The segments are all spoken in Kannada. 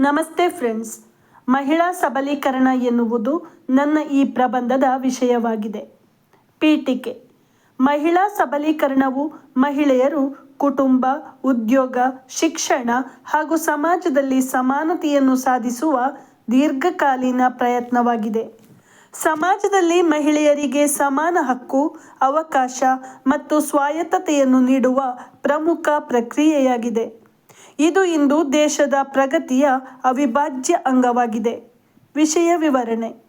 ನಮಸ್ತೆ ಫ್ರೆಂಡ್ಸ್. ಮಹಿಳಾ ಸಬಲೀಕರಣ ಎನ್ನುವುದು ನನ್ನ ಈ ಪ್ರಬಂಧದ ವಿಷಯವಾಗಿದೆ. ಪೀಠಿಕೆ. ಮಹಿಳಾ ಸಬಲೀಕರಣವು ಮಹಿಳೆಯರು ಕುಟುಂಬ, ಉದ್ಯೋಗ, ಶಿಕ್ಷಣ ಹಾಗೂ ಸಮಾಜದಲ್ಲಿ ಸಮಾನತೆಯನ್ನು ಸಾಧಿಸುವ ದೀರ್ಘಕಾಲೀನ ಪ್ರಯತ್ನವಾಗಿದೆ. ಸಮಾಜದಲ್ಲಿ ಮಹಿಳೆಯರಿಗೆ ಸಮಾನ ಹಕ್ಕು, ಅವಕಾಶ ಮತ್ತು ಸ್ವಾಯತ್ತತೆಯನ್ನು ನೀಡುವ ಪ್ರಮುಖ ಪ್ರಕ್ರಿಯೆಯಾಗಿದೆ. ಇದು ಇಂದು ದೇಶದ ಪ್ರಗತಿಯ ಅವಿಭಾಜ್ಯ ಅಂಗವಾಗಿದೆ. ವಿಷಯ ವಿವರಣೆ.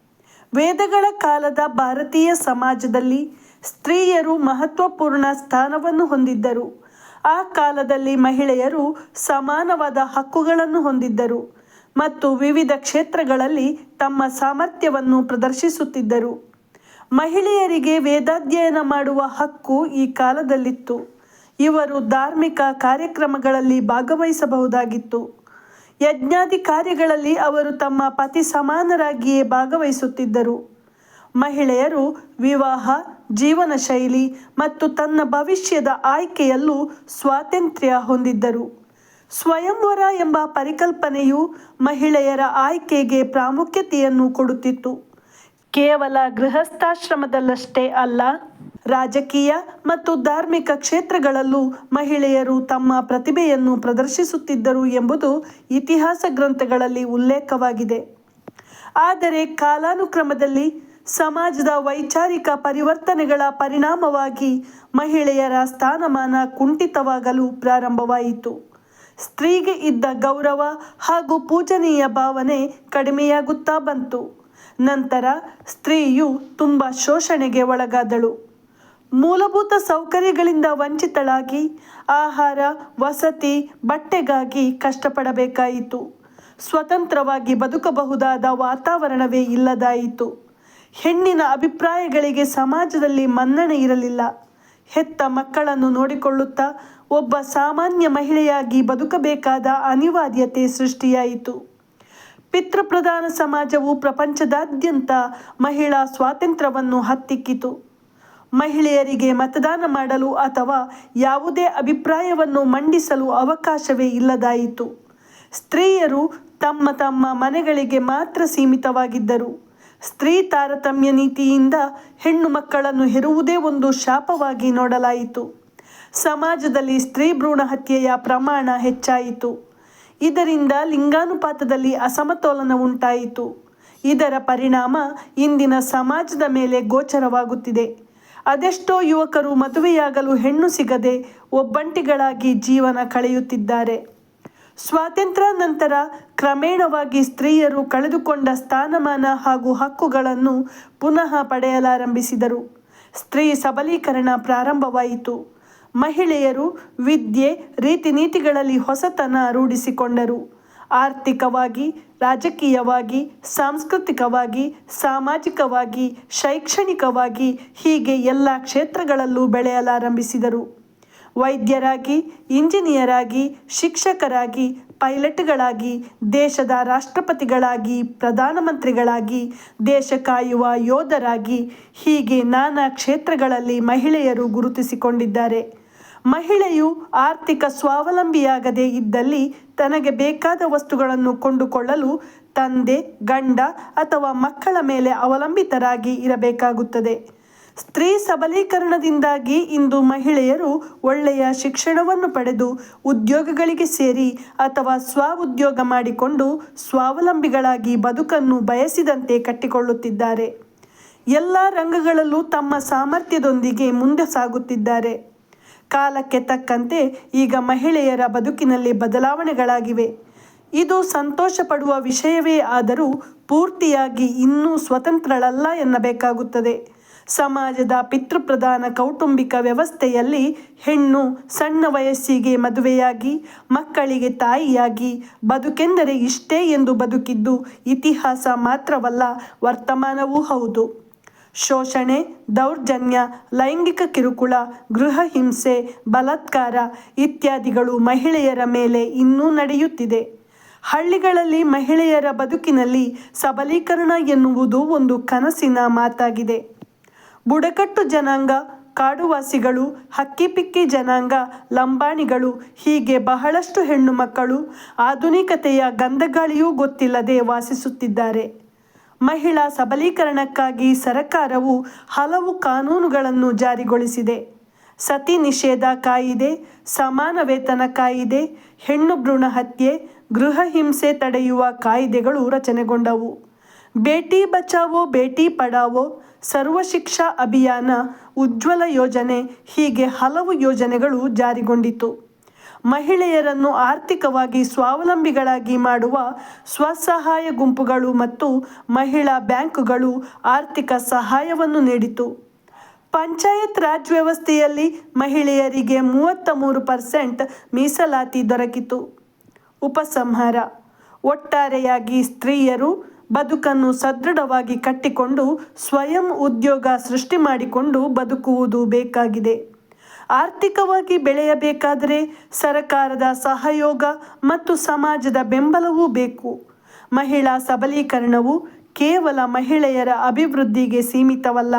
ವೇದಗಳ ಕಾಲದ ಭಾರತೀಯ ಸಮಾಜದಲ್ಲಿ ಸ್ತ್ರೀಯರು ಮಹತ್ವಪೂರ್ಣ ಸ್ಥಾನವನ್ನು ಹೊಂದಿದ್ದರು. ಆ ಕಾಲದಲ್ಲಿ ಮಹಿಳೆಯರು ಸಮಾನವಾದ ಹಕ್ಕುಗಳನ್ನು ಹೊಂದಿದ್ದರು ಮತ್ತು ವಿವಿಧ ಕ್ಷೇತ್ರಗಳಲ್ಲಿ ತಮ್ಮ ಸಾಮರ್ಥ್ಯವನ್ನು ಪ್ರದರ್ಶಿಸುತ್ತಿದ್ದರು. ಮಹಿಳೆಯರಿಗೆ ವೇದಾಧ್ಯಯನ ಮಾಡುವ ಹಕ್ಕು ಈ ಕಾಲದಲ್ಲಿತ್ತು. ಇವರು ಧಾರ್ಮಿಕ ಕಾರ್ಯಕ್ರಮಗಳಲ್ಲಿ ಭಾಗವಹಿಸಬಹುದಾಗಿತ್ತು. ಯಜ್ಞಾದಿ ಕಾರ್ಯಗಳಲ್ಲಿ ಅವರು ತಮ್ಮ ಪತಿ ಸಮಾನರಾಗಿಯೇ ಭಾಗವಹಿಸುತ್ತಿದ್ದರು. ಮಹಿಳೆಯರು ವಿವಾಹ ಜೀವನ ಶೈಲಿ ಮತ್ತು ತನ್ನ ಭವಿಷ್ಯದ ಆಯ್ಕೆಯಲ್ಲೂ ಸ್ವಾತಂತ್ರ್ಯ ಹೊಂದಿದ್ದರು. ಸ್ವಯಂವರ ಎಂಬ ಪರಿಕಲ್ಪನೆಯು ಮಹಿಳೆಯರ ಆಯ್ಕೆಗೆ ಪ್ರಾಮುಖ್ಯತೆಯನ್ನು ಕೊಡುತ್ತಿತ್ತು. ಕೇವಲ ಗೃಹಸ್ಥಾಶ್ರಮದಲ್ಲಷ್ಟೇ ಅಲ್ಲ ರಾಜಕೀಯ ಮತ್ತು ಧಾರ್ಮಿಕ ಕ್ಷೇತ್ರಗಳಲ್ಲೂ ಮಹಿಳೆಯರು ತಮ್ಮ ಪ್ರತಿಭೆಯನ್ನು ಪ್ರದರ್ಶಿಸುತ್ತಿದ್ದರು ಎಂಬುದು ಇತಿಹಾಸ ಗ್ರಂಥಗಳಲ್ಲಿ ಉಲ್ಲೇಖವಾಗಿದೆ. ಆದರೆ ಕಾಲಾನುಕ್ರಮದಲ್ಲಿ ಸಮಾಜದ ವೈಚಾರಿಕ ಪರಿವರ್ತನೆಗಳ ಪರಿಣಾಮವಾಗಿ ಮಹಿಳೆಯರ ಸ್ಥಾನಮಾನ ಕುಂಠಿತವಾಗಲು ಪ್ರಾರಂಭವಾಯಿತು. ಸ್ತ್ರೀಗೆ ಇದ್ದ ಗೌರವ ಹಾಗೂ ಪೂಜನೀಯ ಭಾವನೆ ಕಡಿಮೆಯಾಗುತ್ತಾ ಬಂತು. ನಂತರ ಸ್ತ್ರೀಯು ತುಂಬ ಶೋಷಣೆಗೆ ಒಳಗಾದಳು. ಮೂಲಭೂತ ಸೌಕರ್ಯಗಳಿಂದ ವಂಚಿತಳಾಗಿ ಆಹಾರ, ವಸತಿ, ಬಟ್ಟೆಗಾಗಿ ಕಷ್ಟಪಡಬೇಕಾಯಿತು. ಸ್ವತಂತ್ರವಾಗಿ ಬದುಕಬಹುದಾದ ವಾತಾವರಣವೇ ಇಲ್ಲದಾಯಿತು. ಹೆಣ್ಣಿನ ಅಭಿಪ್ರಾಯಗಳಿಗೆ ಸಮಾಜದಲ್ಲಿ ಮನ್ನಣೆ ಇರಲಿಲ್ಲ. ಹೆತ್ತ ಮಕ್ಕಳನ್ನು ನೋಡಿಕೊಳ್ಳುತ್ತಾ ಒಬ್ಬ ಸಾಮಾನ್ಯ ಮಹಿಳೆಯಾಗಿ ಬದುಕಬೇಕಾದ ಅನಿವಾರ್ಯತೆ ಸೃಷ್ಟಿಯಾಯಿತು. ಪಿತೃಪ್ರಧಾನ ಸಮಾಜವು ಪ್ರಪಂಚದಾದ್ಯಂತ ಮಹಿಳಾ ಸ್ವಾತಂತ್ರ್ಯವನ್ನು ಹತ್ತಿಕ್ಕಿತು. ಮಹಿಳೆಯರಿಗೆ ಮತದಾನ ಮಾಡಲು ಅಥವಾ ಯಾವುದೇ ಅಭಿಪ್ರಾಯವನ್ನು ಮಂಡಿಸಲು ಅವಕಾಶವೇ ಇಲ್ಲದಾಯಿತು. ಸ್ತ್ರೀಯರು ತಮ್ಮ ತಮ್ಮ ಮನೆಗಳಿಗೆ ಮಾತ್ರ ಸೀಮಿತವಾಗಿದ್ದರು. ಸ್ತ್ರೀ ತಾರತಮ್ಯ ನೀತಿಯಿಂದ ಹೆಣ್ಣು ಮಕ್ಕಳನ್ನು ಹೆರುವುದೇ ಒಂದು ಶಾಪವಾಗಿ ನೋಡಲಾಯಿತು. ಸಮಾಜದಲ್ಲಿ ಸ್ತ್ರೀ ಭ್ರೂಣ ಹತ್ಯೆಯ ಪ್ರಮಾಣ ಹೆಚ್ಚಾಯಿತು. ಇದರಿಂದ ಲಿಂಗಾನುಪಾತದಲ್ಲಿ ಅಸಮತೋಲನ ಉಂಟಾಯಿತು. ಇದರ ಪರಿಣಾಮ ಇಂದಿನ ಸಮಾಜದ ಮೇಲೆ ಗೋಚರವಾಗುತ್ತಿದೆ. ಅದೆಷ್ಟೋ ಯುವಕರು ಮದುವೆಯಾಗಲು ಹೆಣ್ಣು ಸಿಗದೆ ಒಬ್ಬಂಟಿಗಳಾಗಿ ಜೀವನ ಕಳೆಯುತ್ತಿದ್ದಾರೆ. ಸ್ವಾತಂತ್ರ್ಯ ನಂತರ ಕ್ರಮೇಣವಾಗಿ ಸ್ತ್ರೀಯರು ಕಳೆದುಕೊಂಡ ಸ್ಥಾನಮಾನ ಹಾಗೂ ಹಕ್ಕುಗಳನ್ನು ಪುನಃ ಪಡೆಯಲಾರಂಭಿಸಿದರು. ಸ್ತ್ರೀ ಸಬಲೀಕರಣ ಪ್ರಾರಂಭವಾಯಿತು. ಮಹಿಳೆಯರು ವಿದ್ಯೆ ರೀತಿ ನೀತಿಗಳಲ್ಲಿ ಹೊಸತನ ರೂಢಿಸಿಕೊಂಡರು. ಆರ್ಥಿಕವಾಗಿ, ರಾಜಕೀಯವಾಗಿ, ಸಾಂಸ್ಕೃತಿಕವಾಗಿ, ಸಾಮಾಜಿಕವಾಗಿ, ಶೈಕ್ಷಣಿಕವಾಗಿ ಹೀಗೆ ಎಲ್ಲ ಕ್ಷೇತ್ರಗಳಲ್ಲೂ ಬೆಳೆಯಲಾರಂಭಿಸಿದರು. ವೈದ್ಯರಾಗಿ, ಇಂಜಿನಿಯರಾಗಿ, ಶಿಕ್ಷಕರಾಗಿ, ಪೈಲಟ್ಗಳಾಗಿ, ದೇಶದ ರಾಷ್ಟ್ರಪತಿಗಳಾಗಿ, ಪ್ರಧಾನಮಂತ್ರಿಗಳಾಗಿ, ದೇಶ ಕಾಯುವ ಯೋಧರಾಗಿ ಹೀಗೆ ನಾನಾ ಕ್ಷೇತ್ರಗಳಲ್ಲಿ ಮಹಿಳೆಯರು ಗುರುತಿಸಿಕೊಂಡಿದ್ದಾರೆ. ಮಹಿಳೆಯು ಆರ್ಥಿಕ ಸ್ವಾವಲಂಬಿಯಾಗದೇ ಇದ್ದಲ್ಲಿ ತನಗೆ ಬೇಕಾದ ವಸ್ತುಗಳನ್ನು ಕೊಂಡುಕೊಳ್ಳಲು ತಂದೆ, ಗಂಡ ಅಥವಾ ಮಕ್ಕಳ ಮೇಲೆ ಅವಲಂಬಿತರಾಗಿ ಇರಬೇಕಾಗುತ್ತದೆ. ಸ್ತ್ರೀ ಸಬಲೀಕರಣದಿಂದಾಗಿ ಇಂದು ಮಹಿಳೆಯರು ಒಳ್ಳೆಯ ಶಿಕ್ಷಣವನ್ನು ಪಡೆದು ಉದ್ಯೋಗಗಳಿಗೆ ಸೇರಿ ಅಥವಾ ಸ್ವ ಉದ್ಯೋಗ ಮಾಡಿಕೊಂಡು ಸ್ವಾವಲಂಬಿಗಳಾಗಿ ಬದುಕನ್ನು ಬಯಸಿದಂತೆ ಕಟ್ಟಿಕೊಳ್ಳುತ್ತಿದ್ದಾರೆ. ಎಲ್ಲ ರಂಗಗಳಲ್ಲೂ ತಮ್ಮ ಸಾಮರ್ಥ್ಯದೊಂದಿಗೆ ಮುಂದೆ ಸಾಗುತ್ತಿದ್ದಾರೆ. ಕಾಲಕ್ಕೆ ತಕ್ಕಂತೆ ಈಗ ಮಹಿಳೆಯರ ಬದುಕಿನಲ್ಲಿ ಬದಲಾವಣೆಗಳಾಗಿವೆ. ಇದು ಸಂತೋಷ ಪಡುವ ವಿಷಯವೇ ಆದರೂ ಪೂರ್ತಿಯಾಗಿ ಇನ್ನೂ ಸ್ವತಂತ್ರಳಲ್ಲ ಎನ್ನಬೇಕಾಗುತ್ತದೆ. ಸಮಾಜದ ಪಿತೃಪ್ರಧಾನ ಕೌಟುಂಬಿಕ ವ್ಯವಸ್ಥೆಯಲ್ಲಿ ಹೆಣ್ಣು ಸಣ್ಣ ವಯಸ್ಸಿಗೆ ಮದುವೆಯಾಗಿ, ಮಕ್ಕಳಿಗೆ ತಾಯಿಯಾಗಿ, ಬದುಕೆಂದರೆ ಇಷ್ಟೇ ಎಂದು ಬದುಕಿದ್ದು ಇತಿಹಾಸ ಮಾತ್ರವಲ್ಲ, ವರ್ತಮಾನವೂ ಹೌದು. ಶೋಷಣೆ, ದೌರ್ಜನ್ಯ, ಲೈಂಗಿಕ ಕಿರುಕುಳ, ಗೃಹ ಹಿಂಸೆ, ಬಲಾತ್ಕಾರ ಇತ್ಯಾದಿಗಳು ಮಹಿಳೆಯರ ಮೇಲೆ ಇನ್ನೂ ನಡೆಯುತ್ತಿದೆ. ಹಳ್ಳಿಗಳಲ್ಲಿ ಮಹಿಳೆಯರ ಬದುಕಿನಲ್ಲಿ ಸಬಲೀಕರಣ ಎನ್ನುವುದು ಒಂದು ಕನಸಿನ ಮಾತಾಗಿದೆ. ಬುಡಕಟ್ಟು ಜನಾಂಗ, ಕಾಡುವಾಸಿಗಳು, ಹಕ್ಕಿಪಿಕ್ಕಿ ಜನಾಂಗ, ಲಂಬಾಣಿಗಳು ಹೀಗೆ ಬಹಳಷ್ಟು ಹೆಣ್ಣು ಮಕ್ಕಳು ಆಧುನಿಕತೆಯ ಗಂಧಗಾಳಿಯೂ ಗೊತ್ತಿಲ್ಲದೆ ವಾಸಿಸುತ್ತಿದ್ದಾರೆ. ಮಹಿಳಾ ಸಬಲೀಕರಣಕ್ಕಾಗಿ ಸರಕಾರವು ಹಲವು ಕಾನೂನುಗಳನ್ನು ಜಾರಿಗೊಳಿಸಿದೆ. ಸತಿ ನಿಷೇಧ ಕಾಯಿದೆ, ಸಮಾನ ವೇತನ ಕಾಯಿದೆ, ಹೆಣ್ಣು ಭ್ರೂಣ ಹತ್ಯೆ, ಗೃಹ ಹಿಂಸೆ ತಡೆಯುವ ಕಾಯಿದೆಗಳು ರಚನೆಗೊಂಡವು. ಬೇಟಿ ಬಚಾವೋ, ಬೇಟಿ ಪಡಾವೋ ಸರ್ವ ಶಿಕ್ಷಾ ಅಭಿಯಾನ, ಉಜ್ವಲ ಯೋಜನೆ ಹೀಗೆ ಹಲವು ಯೋಜನೆಗಳು ಜಾರಿಗೊಂಡಿತು ಮಹಿಳೆಯರನ್ನು ಆರ್ಥಿಕವಾಗಿ ಸ್ವಾವಲಂಬಿಗಳಾಗಿ ಮಾಡುವ ಸ್ವಸಹಾಯ ಗುಂಪುಗಳು ಮತ್ತು ಮಹಿಳಾ ಬ್ಯಾಂಕುಗಳು ಆರ್ಥಿಕ ಸಹಾಯವನ್ನು ನೀಡಿತು. ಪಂಚಾಯತ್ ರಾಜ್ ವ್ಯವಸ್ಥೆಯಲ್ಲಿ ಮಹಿಳೆಯರಿಗೆ ಮೂವತ್ತ ಮೂರು ಪರ್ಸೆಂಟ್ ಮೀಸಲಾತಿ ದೊರಕಿತು. ಉಪಸಂಹಾರ. ಒಟ್ಟಾರೆಯಾಗಿ ಸ್ತ್ರೀಯರು ಬದುಕನ್ನು ಸದೃಢವಾಗಿ ಕಟ್ಟಿಕೊಂಡು ಸ್ವಯಂ ಉದ್ಯೋಗ ಸೃಷ್ಟಿ ಮಾಡಿಕೊಂಡು ಬದುಕುವುದು ಬೇಕಾಗಿದೆ. ಆರ್ಥಿಕವಾಗಿ ಬೆಳೆಯಬೇಕಾದರೆ ಸರಕಾರದ ಸಹಯೋಗ ಮತ್ತು ಸಮಾಜದ ಬೆಂಬಲವೂ ಬೇಕು. ಮಹಿಳಾ ಸಬಲೀಕರಣವು ಕೇವಲ ಮಹಿಳೆಯರ ಅಭಿವೃದ್ಧಿಗೆ ಸೀಮಿತವಲ್ಲ,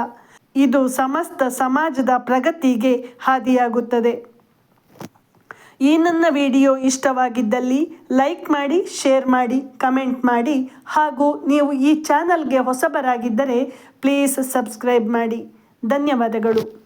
ಇದು ಸಮಸ್ತ ಸಮಾಜದ ಪ್ರಗತಿಗೆ ಹಾದಿಯಾಗುತ್ತದೆ. ಈ ನನ್ನ ವಿಡಿಯೋ ಇಷ್ಟವಾಗಿದ್ದಲ್ಲಿ ಲೈಕ್ ಮಾಡಿ, ಶೇರ್ ಮಾಡಿ, ಕಮೆಂಟ್ ಮಾಡಿ, ಹಾಗೂ ನೀವು ಈ ಚಾನಲ್ಗೆ ಹೊಸಬರಾಗಿದ್ದರೆ ಪ್ಲೀಸ್ ಸಬ್ಸ್ಕ್ರೈಬ್ ಮಾಡಿ. ಧನ್ಯವಾದಗಳು.